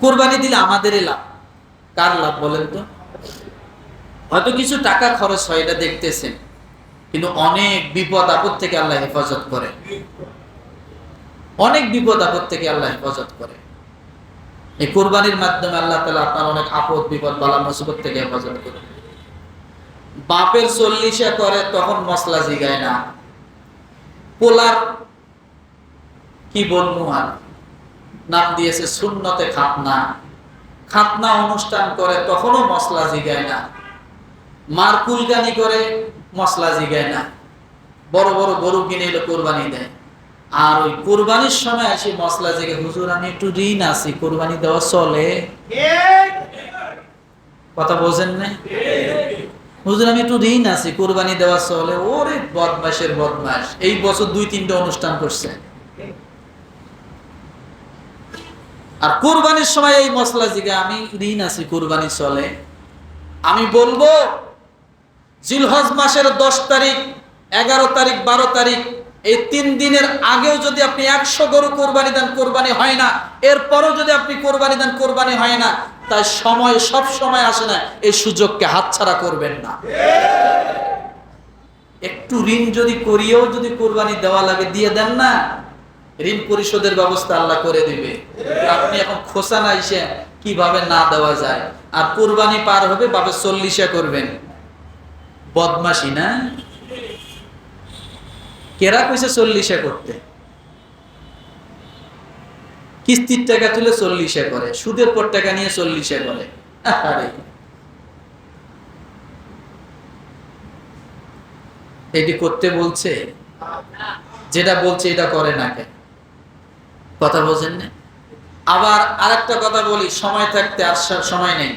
কোরবানি দিলে আমাদেরই লাভ। কার লাভ বলেন তো? হয়তো কিছু টাকা খরচ হয়, এটা দেখতেছেন। কিন্তু অনেক বিপদ আপদ থেকে আল্লাহ হেফাজত করে। অনেক বিপদ আপদ থেকে আল্লাহ হেফাজত করে। এই কোরবানির মাধ্যমে আল্লাহ তালা আপনার অনেক আপদ, বিপদ, বালা, মুসিবত থেকে হেফাজত করে। বাপের চল্লিশে করে, তখন মশলা জিগায় না। পোলার কি বলব আর? নাম দিয়েছে শূন্যতে খাতনা। খাতনা অনুষ্ঠান করে তখনও মশলা জিগায় না। মার কুলগানি করে মশলা জিগায় না। বড় বড় গরু কিনে এলো কোরবানি দেয়। আর ওই কোরবানির সময় আসি মশলা জেগে হুজুর, আমি একটু ঋণ আছি, কোরবানি দেওয়া চলে। কথা বোঝেন না? হুজুর, আমি একটু ঋণ আছি, কোরবানি দেওয়া চলে। ওরে বদমাসের বদমাস এই বছর দুই তিনটা অনুষ্ঠান করছে। আর কোরবানির সময় এই মশলা জিগে আমি ঋণ আছি, কোরবানি চলে। আমি বলব, জিলহজ মাসের দশ তারিখ, এগারো তারিখ, বারো তারিখ, এই তিন দিনের আগেও যদি আপনি একশো গরু কোরবানি দেন, কোরবানি হয় না। এরপরও যদি আপনি কোরবানি দেন, কোরবানি হয় না। তাই সময় সব সময় আসে না, এই সুযোগকে হাতছাড়া করবেন না। একটু ঋণ যদি করিয়েও যদি কোরবানি দেওয়া লাগে, দিয়ে দেন না। ঋণ পরিশোধের ব্যবস্থা আল্লাহ করে দিবে। আপনি এখন খোসা না এসে কীভাবে না দেওয়া যায়? আর কোরবানি পার হবে বাপে চল্লিশে করবেন। বদমাসি না? কেরা কইছে চল্লিশে করতে? কিস্তির টাকা তুলে চল্লিশে করে, সুদের পর টাকা নিয়ে চল্লিশে করে। এটি করতে বলছে? যেটা বলছে এটা করে না কেন? কথা বোঝেন না? আবার আরেকটা কথা বলি সময় থাকতে আসার সময় নেই।